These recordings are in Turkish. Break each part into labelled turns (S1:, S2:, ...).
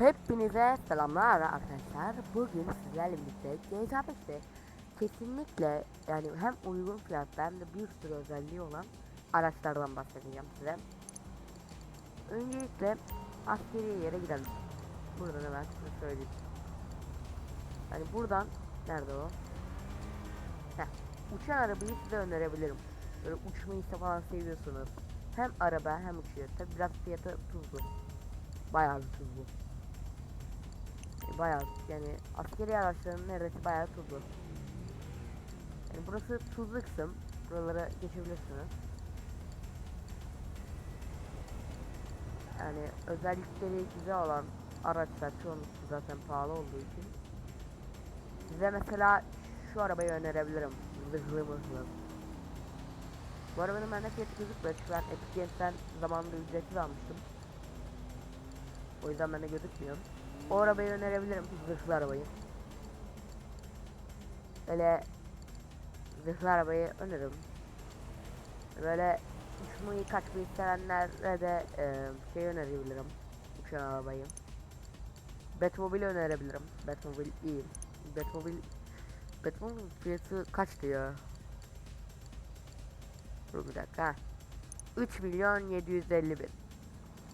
S1: Hepinize selamlar arkadaşlar. Bugün sizlerle birlikte GTA 5'te kesinlikle yani hem uygun fiyatta hem de bir sürü özelliği olan araçlardan bahsedeceğim size. Öncelikle askeri yere gidelim. Buradan hemen size söyleyeyim. Hani buradan nerede o? Heh, uçan arabayı size önerebilirim. Böyle uçmayı falan seviyorsunuz. Hem araba hem uçuyor. Tabi biraz fiyatı tuzlu. Bayağı tuzlu. Bayağı yani askeri araçların neredeyse bayağı tuzlu. Yani burası tuzlu kısım. Buralara geçebilirsiniz. Yani özellikleri güzel olan araçlar çoğunlukla zaten pahalı olduğu için. Size mesela şu arabayı önerebilirim. Zırhlı mırhlı. Bu arabanın bende fiyatı gözükmüyor çünkü ben Epic Games'ten zamanında ücretsiz almıştım. O yüzden bende gözükmüyor. O arabayı önerebilirim. Zırhlı arabayı. Böyle zırhlı arabayı öneririm. Böyle uçmayı kaçmayı sevenlere de e, şey önerebilirim. Uçan arabayı. Batmobile önerebilirim. Batmobile iyi. Batmobile Batmobile fiyatı kaçtı ya? Dur bir dakika. 3 milyon 750 bin.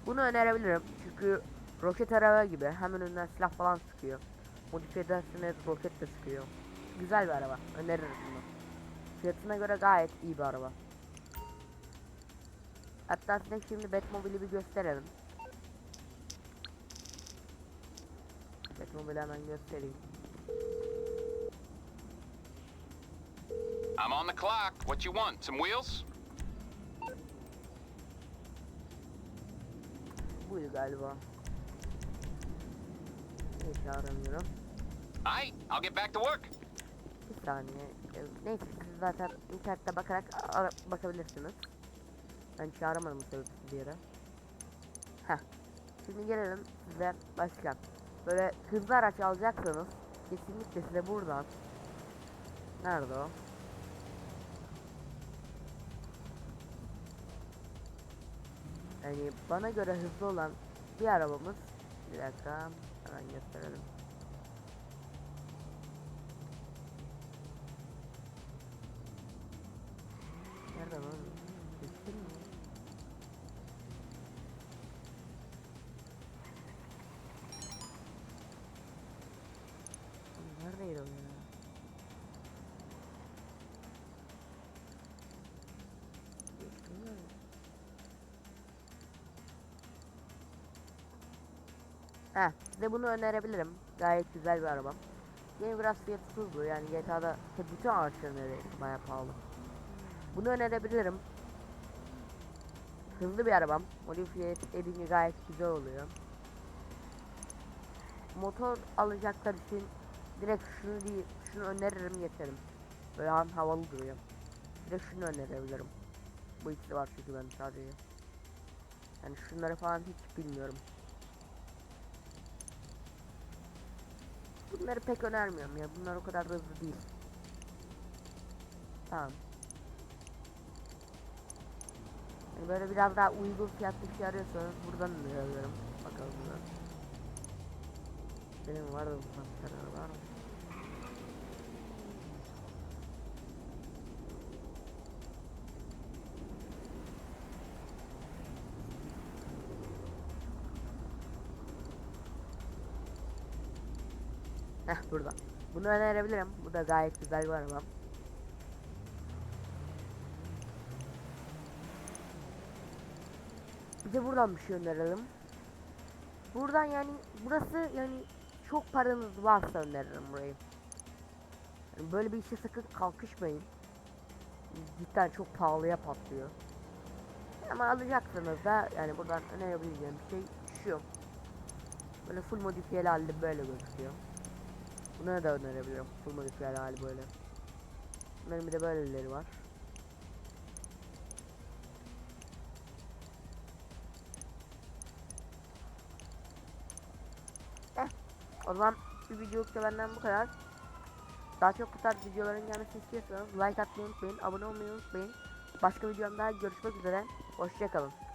S1: Bunu önerebilirim çünkü roket araba gibi hem önünden silah falan sıkıyor. Modifiye ederseniz roket de sıkıyor. Güzel bir araba. Öneririm bunu. Fiyatına göre gayet iyi bir araba. Hatta size şimdi Batmobile'i bir gösterelim. Batmobile'i hemen göstereyim.
S2: I'm on the clock. What you want? Some wheels?
S1: Buydu galiba. Neyse aramıyorum.
S2: Aight, I'll get back to work.
S1: Bir saniye. Ee, Neyse siz zaten internette bakarak ara- bakabilirsiniz. Ben çağıramadım bu sebepsiz bir yere. Heh. Şimdi gelelim size başka. Böyle hızlı araç alacaksanız kesinlikle size buradan Nerede o? Yani bana göre hızlı olan bir arabamız bir dakika hemen gösterelim. Nerede lan? Heh, size bunu önerebilirim. Gayet güzel bir arabam. Yine biraz fiyatı tuzlu yani GTA'da bütün araçların neredeyse bayağı pahalı. Bunu önerebilirim. Hızlı bir arabam. Modifiye edince gayet güzel oluyor. Motor alacaklar için direkt şunu değil, şunu öneririm yeterim. Böyle han havalı duruyor. Direkt şunu önerebilirim. Bu ikisi var çünkü ben sadece. Yani şunları falan hiç bilmiyorum. Bunları pek önermiyorum ya. Bunlar o kadar da hızlı değil. Tamam. Yani böyle biraz daha uygun fiyatlı bir şey arıyorsanız buradan öneriyorum. Bakalım buna. Benim var da bu panter var mı? Heh burada. Bunu önerebilirim. Bu da gayet güzel bir arabam. Bir de buradan bir şey önerelim. Buradan yani burası yani çok paranız varsa öneririm burayı. Yani böyle bir işe sakın kalkışmayın. Cidden çok pahalıya patlıyor. Ama alacaksınız da yani buradan önerebileceğim bir şey şu. Böyle full modifiyeli halde böyle gözüküyor. Bunları da önerebilirim. Full modifiyeli hali böyle. Bunların bir de böyleleri var. Eh, o zaman bir videoluk da benden bu kadar. Daha çok bu tarz videoların gelmesini istiyorsanız like atmayı unutmayın, abone olmayı unutmayın. Başka videomda görüşmek üzere, hoşçakalın.